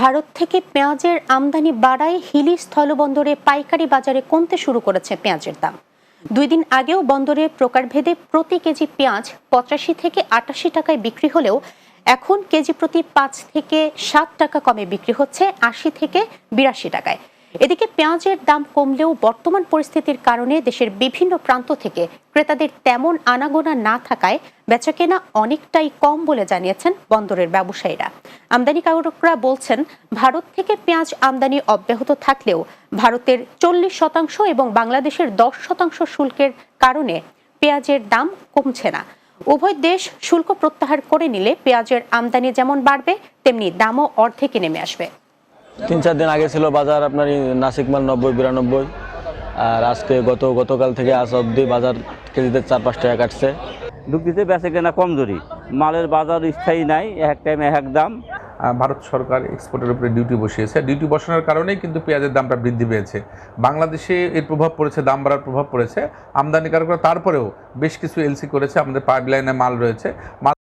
ভারত থেকে পেঁয়াজের আমদানি বাড়ায় হিলি স্থলবন্দরে পাইকারি বাজারে কমতে শুরু করেছে পেঁয়াজের দাম। দুই দিন আগেও বন্দরে প্রকারভেদে প্রতি কেজি পেঁয়াজ পঁচাশি থেকে আটাশি টাকায় বিক্রি হলেও এখন কেজি প্রতি পাঁচ থেকে সাত টাকা কমে বিক্রি হচ্ছে আশি থেকে বিরাশি টাকায়। এদিকে পেঁয়াজের দাম কমলেও বর্তমান পরিস্থিতির কারণে দেশের বিভিন্ন প্রান্ত থেকে ক্রেতাদের তেমন আনাগোনা না থাকায় বেচাকেনা অনেকটাই কম বলে জানিয়েছেন বন্দরের ব্যবসায়ীরা। আমদানিকারকরা বলছেন, ভারত থেকে পেঁয়াজ আমদানি অব্যাহত থাকলেও ভারতের চল্লিশ শতাংশ এবং বাংলাদেশের দশ শতাংশ শুল্কের কারণে পেঁয়াজের দাম কমছে না। উভয় দেশ শুল্ক প্রত্যাহার করে নিলে পেঁয়াজের আমদানি যেমন বাড়বে, তেমনি দামও অর্ধেকে নেমে আসবে। তিন চার দিন আগে ছিল বাজার আপনার নাসিক মাল নব্বই বিরানব্বই। আর আজকে গত গতকাল থেকে আজ অবধি বাজার কেজিতে চার পাঁচ টাকা কাটছে। দুঃখিতে বেচে কেনা কমজোরি। মালের বাজার স্থায়ী নাই এক টাইমে এক দাম। ভারত সরকার এক্সপোর্টের উপরে ডিউটি বসিয়েছে। ডিউটি বসানোর কারণেই কিন্তু পেঁয়াজের দামটা বৃদ্ধি পেয়েছে। বাংলাদেশে এর প্রভাব পড়েছে দাম বাড়ার প্রভাব পড়েছে। আমদানিকারকরা তারপরেও বেশ কিছু এলসি করেছে। আমাদের পাইপলাইনে মাল রয়েছে। মাল